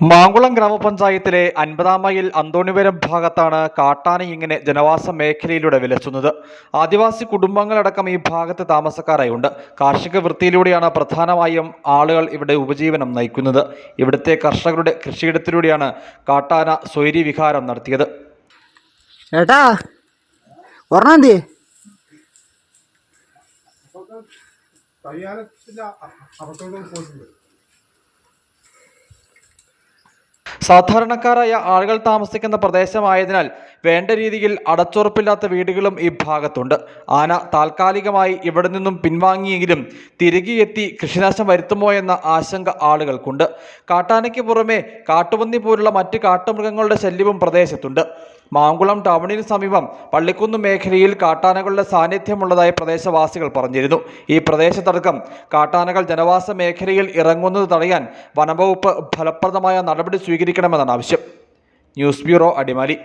മാങ്കുളം ഗ്രാമപഞ്ചായത്തിലെ അൻപതാം മൈൽ അന്തോണിപുരം ഭാഗത്താണ് കാട്ടാന ഇങ്ങനെ ജനവാസ മേഖലയിലൂടെ വിലസുന്നത്. ആദിവാസി കുടുംബങ്ങളടക്കം ഈ ഭാഗത്ത് താമസക്കാരായുണ്ട്. കാർഷിക വൃത്തിയിലൂടെയാണ് പ്രധാനമായും ആളുകൾ ഇവിടെ ഉപജീവനം നയിക്കുന്നത്. ഇവിടുത്തെ കർഷകരുടെ കൃഷിയിടത്തിലൂടെയാണ് കാട്ടാന സ്വൈരി വിഹാരം നടത്തിയത്. ഏട്ടാ പോയിട്ടുണ്ട്. സാധാരണക്കാരായ ആളുകൾ താമസിക്കുന്ന പ്രദേശമായതിനാൽ വേണ്ട രീതിയിൽ അടച്ചുറപ്പില്ലാത്ത വീടുകളും ഈ ഭാഗത്തുണ്ട്. ആന താൽക്കാലികമായി ഇവിടെ നിന്നും പിൻവാങ്ങിയെങ്കിലും തിരികെ എത്തി കൃഷിനാശം വരുത്തുമോ എന്ന ആശങ്ക ആളുകൾക്കുണ്ട്. കാട്ടാനയ്ക്ക് പുറമെ കാട്ടുപന്നി പോലുള്ള മറ്റ് കാട്ടുമൃഗങ്ങളുടെ ശല്യവും പ്രദേശത്തുണ്ട്. മാങ്കുളം ടൗണിന് സമീപം പള്ളിക്കുന്ന് മേഖലയിൽ കാട്ടാനകളുടെ സാന്നിധ്യമുള്ളതായി പ്രദേശവാസികൾ പറഞ്ഞിരുന്നു. ഈ പ്രദേശത്തടക്കം കാട്ടാനകൾ ജനവാസ മേഖലയിൽ ഇറങ്ങുന്നത് തടയാൻ വനംവകുപ്പ് ഫലപ്രദമായ നടപടി സ്വീകരിക്കണമെന്നാണ് ആവശ്യം. News bureau Adimali.